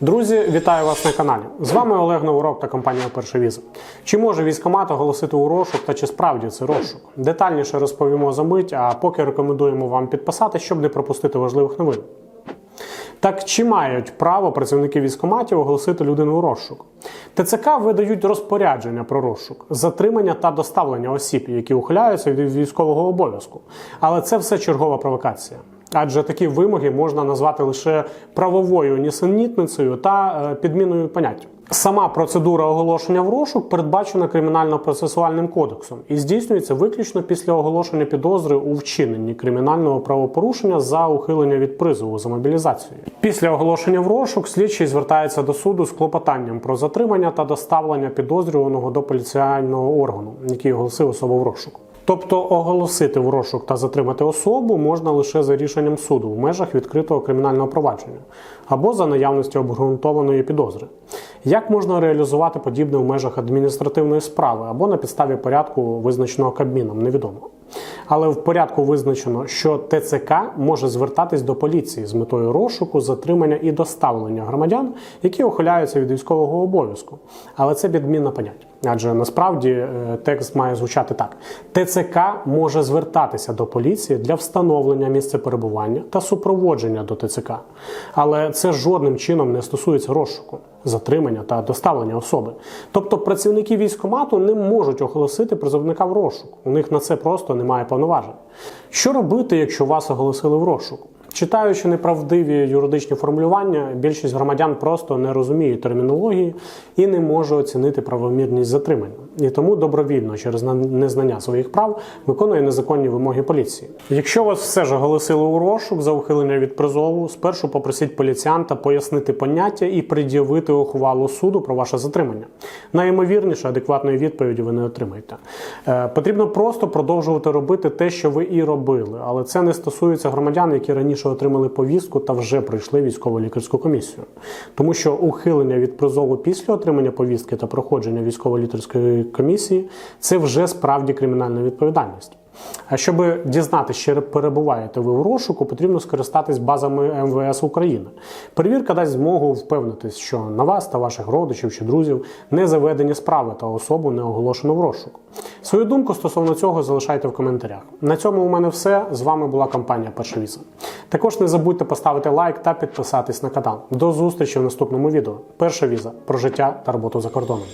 Друзі, вітаю вас на каналі. З вами Олег Новорок та компанія Перша віза. Чи може військомат оголосити у розшук та чи справді це розшук? Детальніше розповімо за мить, а поки рекомендуємо вам підписати, щоб не пропустити важливих новин. Так чи мають право працівники військоматів оголосити людину у розшук? ТЦК видають розпорядження про розшук, затримання та доставлення осіб, які ухиляються від військового обов'язку. Але це все чергова провокація. Адже такі вимоги можна назвати лише правовою нісенітницею та е, підміною понять. Сама процедура оголошення в розшук передбачена кримінально-процесуальним кодексом і здійснюється виключно після оголошення підозри у вчиненні кримінального правопорушення за ухилення від призову за мобілізацією. Після оголошення в розшук слідчий звертається до суду з клопотанням про затримання та доставлення підозрюваного до поліціального органу, який оголосив особу в розшук. Тобто оголосити в розшук та затримати особу можна лише за рішенням суду в межах відкритого кримінального провадження або за наявності обґрунтованої підозри. Як можна реалізувати подібне в межах адміністративної справи або на підставі порядку, визначеного Кабміном, невідомо. Але в порядку визначено, що ТЦК може звертатись до поліції з метою розшуку, затримання і доставлення громадян, які ухиляються від військового обов'язку. Але це підмінна понять. Адже насправді е, текст має звучати так: ТЦК може звертатися до поліції для встановлення місця перебування та супроводження до ТЦК. Але це жодним чином не стосується розшуку, затримання та доставлення особи. Тобто працівники військкомату не можуть оголосити призовника в розшук. У них на це просто немає повноважень. Що робити, якщо вас оголосили в розшук? Читаючи неправдиві юридичні формулювання, більшість громадян просто не розуміють термінології і не може оцінити правомірність затримання. І тому добровільно через незнання своїх прав виконує незаконні вимоги поліції. Якщо вас все ж оголосили у розшук за ухилення від призову, спершу попросіть поліціянта пояснити поняття і пред'явити ухвалу суду про ваше затримання. Найімовірніше, адекватної відповіді ви не отримаєте. Е, потрібно просто продовжувати робити те, що ви і робили, але це не стосується громадян, які раніше отримали повістку та вже пройшли військово-лікарську комісію. Тому що ухилення від призову після отримання повістки та проходження військово-лікарської комісії це вже справді кримінальна відповідальність. А щоб дізнатися, чи перебуваєте ви в розшуку, потрібно скористатись базами МВС України. Перевірка дасть змогу впевнитись, що на вас та ваших родичів чи друзів не заведені справи та особу не оголошено в розшук. Свою думку стосовно цього залишайте в коментарях. На цьому у мене все. З вами була компанія Перша Віза. Також не забудьте поставити лайк та підписатись на канал. До зустрічі в наступному відео. Перша віза про життя та роботу за кордоном.